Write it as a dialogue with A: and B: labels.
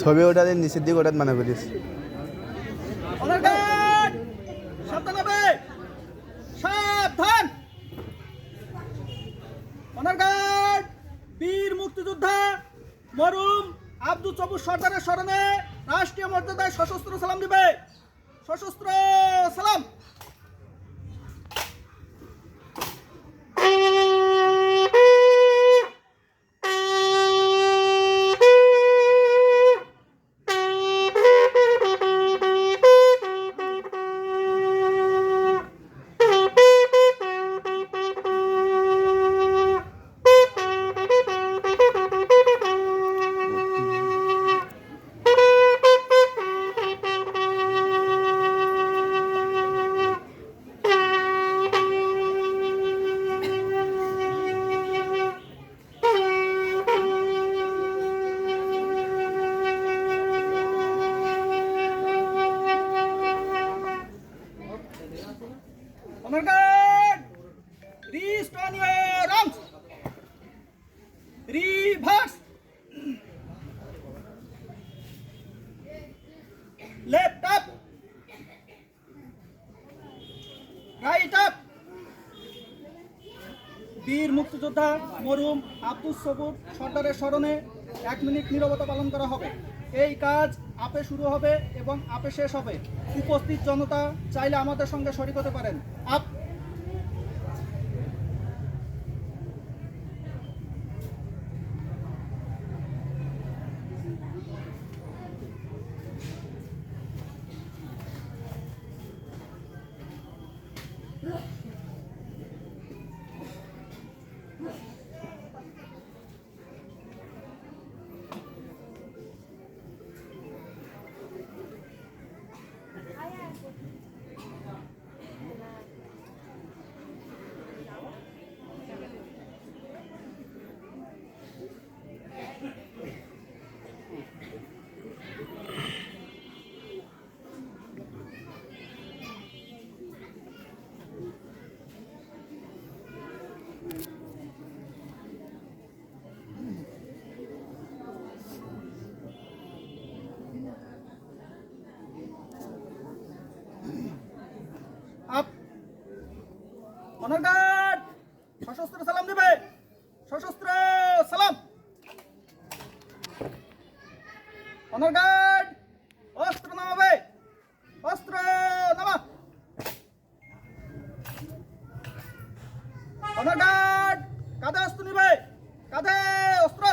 A: ছবি ওঠাতে নিচের দিকে ওঠাত মানা করিস
B: বীর মুক্তিযোদ্ধা মরুম আব্দুল চবুর সর্দারের স্মরণে রাষ্ট্রীয় মর্যাদায় সশস্ত্র সালাম দিবে। সশস্ত্র সালাম! Arms reverse left up right up বীর মুক্তিযোদ্ধা মরুম আব্দুল সবুর সর্দারের স্মরণে এক মিনিট নীরবতা পালন করা হবে। এই কাজ আপে শুরু হবে এবং আপে শেষ হবে। উপস্থিত জনতা চাইলে আমাদের সঙ্গে শরিক হতে পারেন। আপ অনার গার্ড সশস্ত্র সালাম দেবে। সশস্ত্র সালাম। অনার গার্ড অস্ত্র নামাবে। অস্ত্র নামা। অনার গার্ড কাঁধে অস্ত্র নিবে। কাঁধে অস্ত্র।